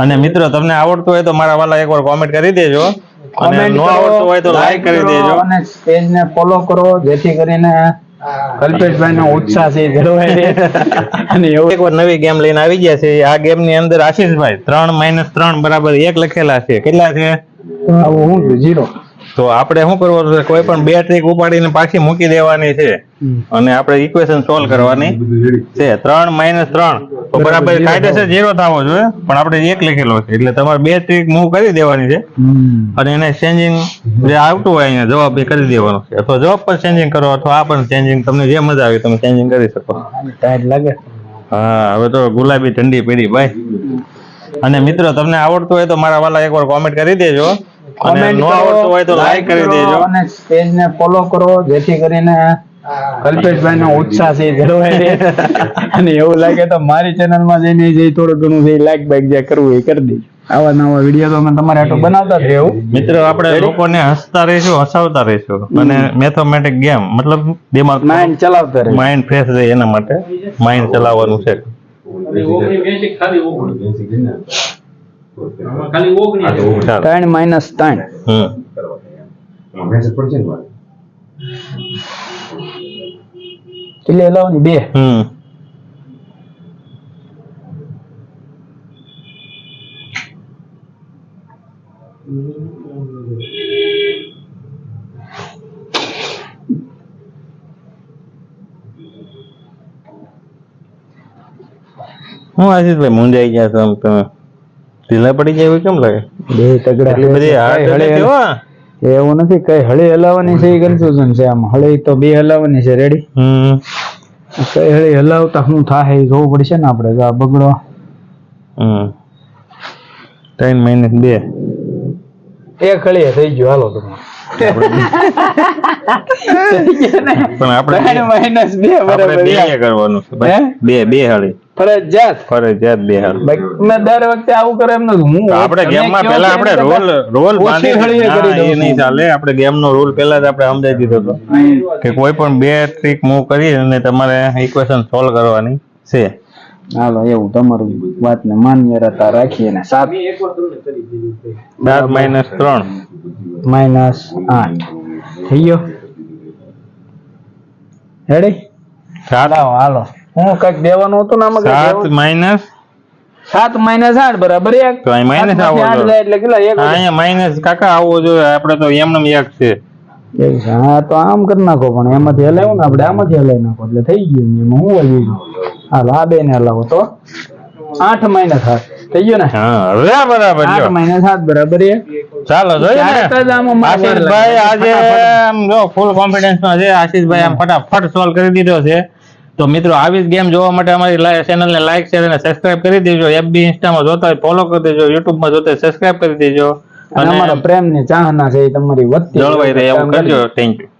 અને મિત્રો તમને આવડતું હોય તો મારા વાલા એકવાર કોમેન્ટ કરી દેજો. અને નો આવડતું હોય તો લાઈક કરી દેજો. અને પેજ ને ફોલો કરો જેથી કરીને કલ્પેશભાઈ નો ઉત્સાહ છે એ જળવાઈ અને એવું એકવાર નવી ગેમ લઈને આવી ગયા છે. આ ગેમની અંદર આશીષભાઈ ત્રણ માઇનસ ત્રણ બરાબર એક લખેલા છે. કેટલા છે? આવું હું જીરો તો આપણે શું કરવાનું છે? કોઈ પણ બે ટ્રીક ઉપાડીને પાછી મૂકી દેવાની છે. અને આપણે ઇક્વેશન સોલ્વ કરવાની છે. ત્રણ માઇનસ ત્રણ. તો બરાબર કાયદેસર ઝીરો થવો. જોઈએ પણ આપણે એક લખેલો છે. એટલે તમારે બે ટ્રીક મૂવ કરી દેવાની છે. અને એને ચેન્જિંગ જે આવતું હોય અહીંયા જવાબ એ કરી દેવાનો છે. અથવા જવાબ પણ ચેન્જિંગ કરો અથવા આ પણ ચેન્જિંગ તમને જે મજા આવે તમે ચેન્જિંગ કરી શકો. લાગે હા હવે તો ગુલાબી ઠંડી પડી ભાઈ. અને મિત્રો તમને આવડતું હોય તો મારા વાલા એકવાર કોમેન્ટ કરી દેજો. અને નો આવડતું હોય તો લાઈક કરી દેજો. અને પેજ ને ફોલો કરો જેથી કરીને કલ્પેશભાઈ નો ઉત્સાહ છે જળવાઈ રહે. અને એવું લાગે તો મારી ચેનલમાં જઈને જે થોડું ઘણું જે લાઈક બાઈક જે કરવું એ કરી દેજો. આવા નવા વીડિયો તો અમે તમારે આટલું બનાવતા જ રહેવું. મિત્રો આપણે લોકોને હસતા રહીશું હસાવતા રહીશું. અને મેથમેટિક ગેમ મતલબ દિમાગ માઇન્ડ ચલાવતા રહે માઇન્ડ ફ્રેશ રહે એના માટે. માઇન્ડ ચલાવવાનું છે. ચાલો. ત્રણ માઇનસ ત્રણ. હમ. એટલે લાવની બે. હું આજે મુંજાઈ ગયા છો તમે. ઢીલા પડી જાય એવું કેમ લાગે? બે તગડા એટલી બધી હાર્ડ હળે કેવા એવું નથી કઈ હળી હલાવવાની છે એ કન્ફ્યુઝન છે આમ. હળી તો બે હલાવવાની છે રેડી હમ. કઈ હળી હલાવતા શું થાય એ જોવું પડશે ને આપણે જો આ બગડો. હમ. ત્રણ માઇનસ બે. એક હળી થઈ ગયું હાલો તમે પણ આપણે માઇનસ બે બરાબર બે કરવાનું છે. બે બે હળી. ફરજિયાત. ફરજિયાત બે મેં દર વખતે આવું કરે એમ નથી. હું આપણે ગેમમાં પહેલા આપણે રોલ રોલ બાંધી કરી નહીં ચાલે. આપણે ગેમનો રોલ પહેલા જ આપણે સમજાવી દીધો હતો. કે કોઈ પણ બે ટ્રીક મૂવ કરી અને તમારે ઇક્વેશન સોલ્વ કરવાની છે. હાલો એવું તમારું વાતને રહેતા રાખીએ ને. સાત સાત માઇનસ ત્રણ. માઇનસ આઠ. થઈ ગયો? સાત. હાલો હાલો. હું કંઈક દેવાનું હતું ને આમાં સાત? માઇનસ સાત માઇનસ આઠ બરાબર એક? તો અહીં માઇનસ આવો જોઈએ. એટલે કેટલા એક અહીંયા માઇનસ કાકા આવો જોઈએ આપણે તો એમને એક છે. હા તો આમ કરી નાખો પણ એમાંથી હલાવ્યું ને આપણે આમાંથી હલાવી નાખો એટલે થઈ ગયું એમાં. હું હલી ગયું હાલો આ બે ને હલાવો તો. આઠ માઇનસ આઠ. થઈ ગયું ને? હા હવે બરાબર જો માઇનસ આઠ બરાબર એક? ચાલો જોઈએ ને? આશીષભાઈ આજે આમ જો ફૂલ કોન્ફિડન્સમાં છે આશીષભાઈ આમ ફટાફટ સોલ્વ કરી દીધો છે. તો મિત્રો આવી જ ગેમ જોવા માટે અમારી ચેનલને લાઈક શેર અને સબસ્ક્રાઇબ કરી દેજો. એફબી ઇન્સ્ટામાં જોતા હોય ફોલો કરી દેજો. યુટ્યુબમાં જોતા સબસ્ક્રાઇબ કરી દેજો. અને અમારા પ્રેમની ચાહના છે એ તમારી વધતી જળવાઈ રહે એવું કરજો. Thank you